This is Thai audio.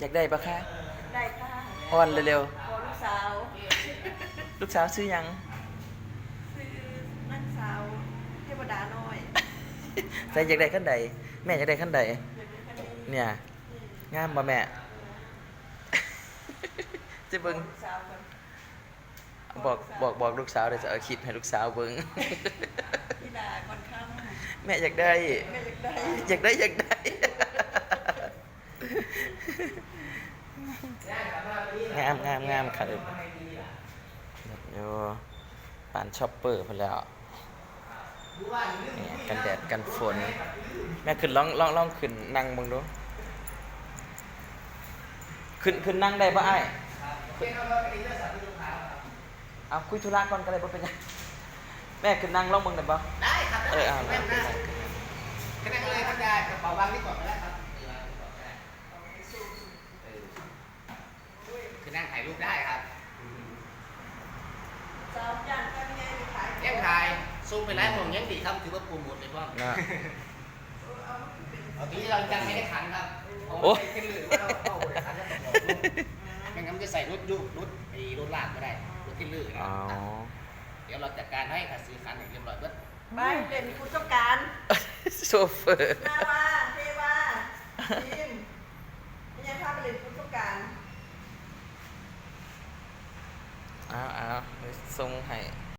อยากได้ปะคะได้ค่ะอ้อนเร็วขอลูกสาวๆลูกสาวชื่อหยัง คือนักสาวเทวดาน้อยใส่อยากได้ขั้นใด แม่อยากได้ขั้นใด เดี๋ยวนี้คันนี้เนี่ยงามบ่แม่ จะเบิ่งลูกสาวก่อนบอกบอกบอกลูกสาวเดี๋ยวจะเอาคลิปให้ลูกสาวเบิ่งพี่ดาก่อนค่ำแม่อยากได้แม่อยากได้อยากได้อยากได้ งามงามงามค่ะเดี๋ยวเดี๋ยวปานช็อปเปอร์พอแล้วเนี่ยกันแดดกันฝน แม่ขึ้นลองลองลองขึ้นนั่งมึงดู ขึ้นขึ้นนั่งได้ปะไอ้ายเอาคุยธุระก่อนก็ได้ปะเป็นหยังแม่ขึ้นนั่งลองมึงได้ปะได้ครับเออเอาแม่นได้นะก็นั่งเลยครับได้กระเป๋าวางที่ก่อนก็ได้ครับเออคือนั่งถ่ายรูปได้ครับ สาวย่านก็ไม่ได้ไปขาย แย่ง ถ่ายซูมไปแล้วผมยังดีครับถือว่าปูหมดเลยพ่อนะเอาทีนี้เรายังไม่ได้ขันครับผมโอ้ไม่ขึ้นเลยว่าเราเอาไปขันแล้วตกลงไม่งั้นมันจะใส่รถยุรถไอ้รถลากไม่ได้รถที่ลื่นนะอ๋อเดี๋ยวเราจัดการให้ค่ะซื้อขันให้เรียบร้อยเบิดไปเด่นคุณต้องการโซเฟอร์นาวาเทวาทีมไม่ใช่ภาพเด่นคุณต้องการเอาเอาไปส่งให้